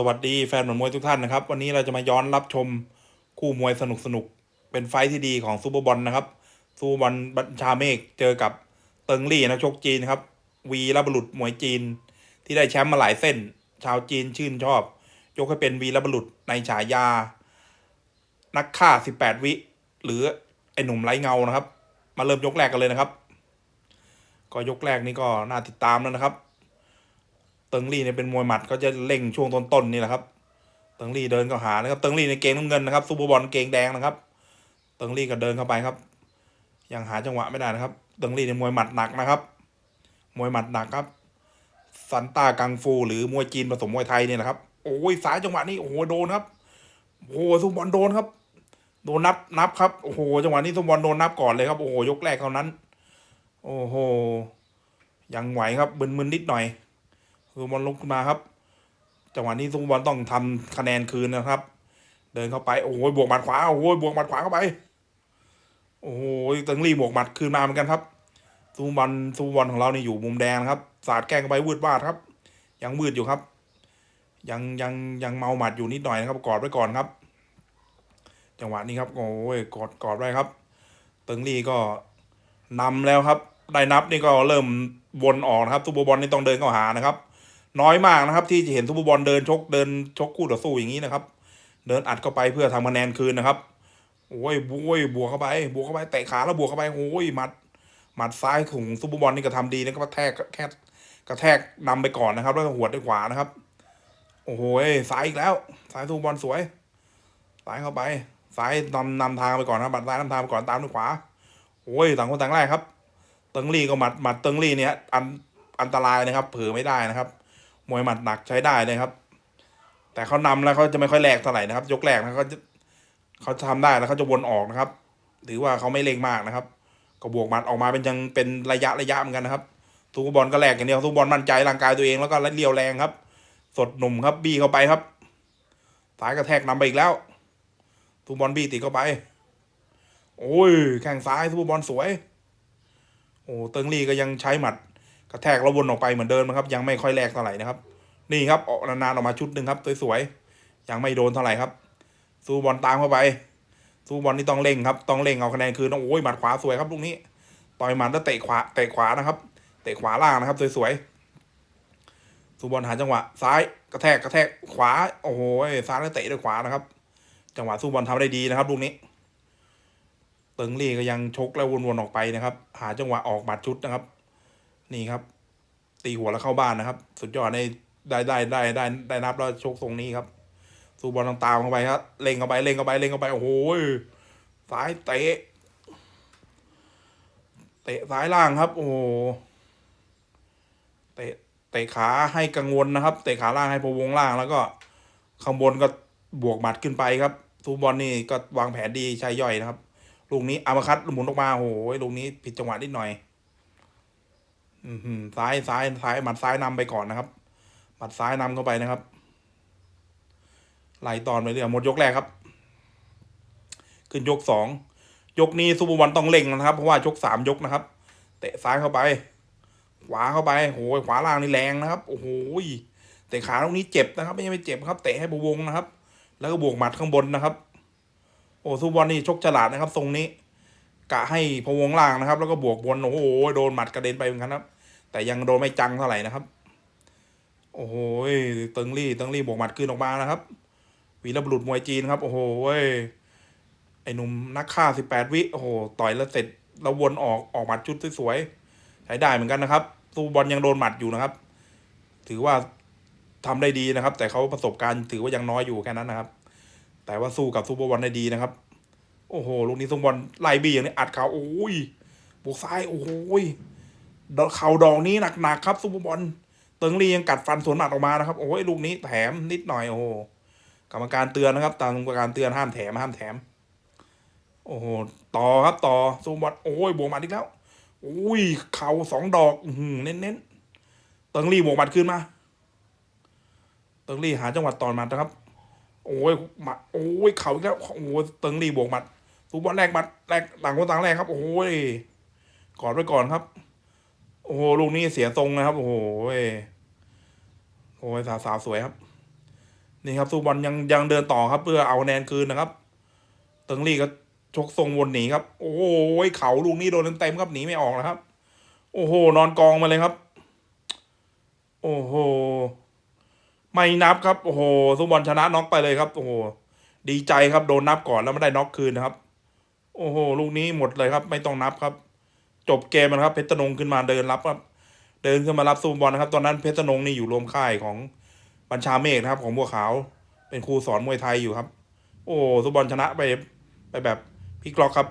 สวัสดีแฟนหมัดมวยทุกท่านนะครับ วันนี้เราจะมาย้อนรับชมคู่มวยสนุกสนุกๆเป็นไฟท์ที่ดีของซูเปอร์บอลนะครับซูเปอร์บอลบัญชาเมฆเจอกับเติงลี่นักชกจีนครับ วีรบุรุษมวยจีน ที่ได้แชมป์มาหลายเส้น ชาวจีนชื่นชอบ ยกให้เป็นวีรบุรุษในฉายา นักฆ่า 18 วิ หรือไอหนุ่มไร้เงานะครับ มาเริ่มยกแรกกันเลยนะครับ ก็ยกแรกนี่ก็น่าติดตามแล้วนะครับ เติงลี่เนี่ยเป็นมวยหมัดก็จะเล่งช่วงต้นๆนี่แหละครับ เติงลี่เดินเข้าหานะครับ เติงลี่ในเกงน้ำเงินนะครับซูเปอร์บอลเกงแดงนะครับ เติงลี่ก็เดินเข้าไปครับ ยังหาจังหวะไม่ได้นะครับ เติงลี่ในมวยหมัดหนักนะครับ มวยหมัดหนักครับ ซันต้ากังฟู หรือมวยจีนผสมมวยไทยเนี่ยแหละครับ โอ้ยสายจังหวะนี้โอ้โหโดนครับ โอ้โหซูเปอร์บอลโดนครับ โดนนับนับครับ โอ้โหจังหวะนี้ซูเปอร์บอลโดนนับก่อนเลยครับโอ้โหยกแรกเท่านั้น โอ้โหยังไหวครับมึนๆนิดหน่อย ซูบอลลุกขึ้นมาครับ จังหวะนี้ซูบอลต้องทำคะแนนคืนนะครับ เดินเข้าไปโอ้โหบวกหมัดขวาโอ้โหบวกหมัดขวาเข้าไปโอ้โหตึงรีบวกหมัดคืนมาเหมือนกันครับซูบอลซูบอลของเราเนี่ยอยู่มุมแดงนะครับ สาดแกงเข้าไปวืดวาดครับ ยังมืดอยู่ครับ ยังยังยังเมาหมัดอยู่นิดหน่อยนะครับกอดไว้ก่อนครับ จังหวะนี้ครับโอ้ยกอดกอดไว้ครับตึงรีก็นำแล้วครับ ได้นับนี่ก็เริ่มวนออกนะครับทูบบอลนี่ต้องเดินเข้าหานะครับ น้อยมากนะครับ ที่จะเห็นทูบบอลเดินชกเดินชกคู่ต่อสู้อย่างนี้นะครับ เดินอัดเข้าไปเพื่อทำคะแนนคืนนะครับโอ้ยบวยบวกเข้าไป บวกเข้าไปเตะขาแล้วบวกเข้าไปโอ้ยหมัดหมัดซ้ายของซูเปอร์บอลนี่ก็ทำดีนะครับกระแทกแค่กระแทกนำไปก่อนนะครับ แล้วก็หวด้วยขวานะครับ โอ้โหซ้ายอีกแล้วซ้ายซูเปอร์บอลสวยซ้ายเข้าไปซ้ายนำนำทางไปก่อนนะครับบัดซ้ายนำทางไปก่อนตามด้วยขวาโอ้ยต่างคนต่างแรกครับ เติงลี่ก็หมัดหมัดเติงลี่เนี่ยอันอันตรายนะครับ เผลอไม่ได้นะครับ มวยหมัดหนักใช้ได้เลยครับ แต่เขานำแล้วเขาจะไม่ค่อยแรงเท่าไหร่นะครับ ยกแรกนะเขาจะเขาทำได้แล้วเขาจะวนออกนะครับ ถือว่าเขาไม่เร่งมากนะครับ ก็บวกหมัดออกมาเป็นยังเป็นระยะระยะเหมือนกันนะครับทุกบอลก็แลกอย่างเดียวทุกบอลมั่นใจร่างกายตัวเองแล้วก็เลี้ยวแรงครับ สดหนุ่มครับบี้เข้าไปครับสายกระแทกนำไปอีกแล้วทุกบอลบี้ติดเข้าไป โอ้ยแข้งซ้ายทุกบอลสวย โอ้เติงลี่ก็ยังใช้หมัด กระแทกแล้ววนออกไปเหมือนเดิมนะครับ ยังไม่ค่อยแรกเท่าไหร่นะครับ นี่ครับออกนานๆออกมาชุดหนึ่งครับสวยๆยังไม่โดนเท่าไหร่ครับสู้บอลตามเข้าไปสู้บอลนี่ต้องเร่งครับต้องเร่งเอาคะแนนคืนโอ้ยหมัดขวาสวยครับลูกนี้ต่อยหมัดแล้วเตะขวาเตะขวานะครับ เตะขวาล่างนะครับสวยๆสู้บอลหาจังหวะ ซ้ายกระแทกกระแทกขวาโอ้โหซ้ายแล้วเตะด้วยขวานะครับ จังหวะสู้บอลทำได้ดีนะครับลูกนี้เติงลี่ก็ยังชกแล้ววนๆออกไปนะครับ หาจังหวะออกหมัดชุดนะครับ นี่ครับ ตีหัวแล้วเข้าบ้านนะครับ สุดยอดในได้ได้ได้ได้ได้นับแล้วชกทรงนี้ครับสู้บอลต้องตามเข้าไปครับเล็งเข้าไปเล็งเข้าไปเล็งเข้าไปโอ้โหซ้ายเตะ เตะซ้ายล่างครับ โอ้โหเตะเตะขาให้กังวลนะครับ เตะขาล่างให้พวงล่างแล้วก็ข้างบนก็บวกหมัดขึ้นไปครับสู้บอลนี่ก็วางแผนดีใช้ย่อยนะครับ ลูกนี้อามาคัดหมุนออกมาโอ้โหลูกนี้ผิดจังหวะนิดหน่อย ซ้ายซ้ายซ้ายหมัดซ้ายนำไปก่อนนะครับ หมัดซ้ายนำเข้าไปนะครับไล่ตอนไปเรื่อยหมดยกแรกครับ ขึ้นยกสองยกนี้ซูเปอร์วันต้องเล่งนะครับ เพราะว่ายกสามยกนะครับ เตะซ้ายเข้าไป ขวาเข้าไปโอ้ยขวาล่างนี่แรงนะครับ โอ้โหเตะขาตรงนี้เจ็บนะครับ ไม่ใช่ไม่เจ็บครับเตะให้บวงนะครับ แล้วก็บวกหมัดข้างบนนะครับ โอ้ซูเปอร์วันนี่ชกฉลาดนะครับ ทรงนี้ กะให้พวงล่างนะครับ แล้วก็บวกบนโอ้โหโดนหมัดกระเด็นไปเหมือนกันครับ แต่ยังโดนไม่จังเท่าไหร่นะครับ โอ้โหเติงลี่เติงลี่บวกหมัดคืนออกมานะครับวีรบุรุษมวยจีนครับ โอ้โหไอ้หนุ่มนักฆ่าสิบแปดวิโอ้โหต่อยแล้วเสร็จแล้ววนออกออกหมัดชุดสวยๆใช้ได้เหมือนกันนะครับสู้บอลยังโดนหมัดอยู่นะครับ ถือว่าทำได้ดีนะครับ แต่เขาประสบการณ์ถือว่ายังน้อยอยู่แค่นั้นนะครับ แต่ว่าสู้กับซูเปอร์บอลได้ดีนะครับ โอ้โห ลูกนี้ซุปบอลไล่บีอย่างนี้อัดเขาโอ้ยบวกซ้าย โอ้โหเข่าดอกนี้หนักๆครับซุปเปอร์บอลเติงลียังกัดฟันสวนหมัดออกมานะครับ โอ้ยลูกนี้แถมนิดหน่อยโอ้โหกรรมการเตือนนะครับ ตามกรรมการเตือนห้ามแถมห้ามแถม โอ้โหต่อครับต่อซุปเปอร์บอลโอ้ยบวกหมัดอีกแล้วโอ้ยเข่าสองดอกอื้อหือเน้นๆเติงลีบวกหมัดขึ้นมาเติงลีหาจังหวัดตอนหมัดนะครับ โอ้ยหมัดโอ้ยเข่าอีกแล้วโอ้ยเติงลีบวกหมัด ทุกบอลแรกบัตรแรกต่างคนต่างแรกครับ โอ้โหกอดไว้ก่อนครับ โอ้โหลูกนี้เสียทรงนะครับ โอ้โหโอ้ยสาวสาวสวยครับ นี่ครับซูบอลยังยังเดินต่อครับ เพื่อเอาแนนคืนนะครับ เติงลี่ก็ชกทรงวนหนีครับ โอ้โหเข่าลูกนี้โดนเต็มๆครับหนีไม่ออกนะครับ โอ้โห นอนกองมาเลยครับ โอ้โหไม่นับครับ โอ้โหซูบอลชนะน็อกไปเลยครับ โอ้โหดีใจครับโดนนับก่อนแล้วไม่ได้น็อกคืนนะครับ โอ้โห ลูกนี้หมดเลยครับ ไม่ต้องนับครับ จบเกมนะครับ เพชรตนงขึ้นมาเดินรับครับ เดินขึ้นมารับซูบอลนะครับ ตอนนั้นเพชรตนงนี่อยู่รวมค่ายของบัญชาเมฆนะครับ ของบัวขาว เป็นครูสอนมวยไทยอยู่ครับ โอ้ซูบอลชนะไปไปแบบพลิกล็อกครับ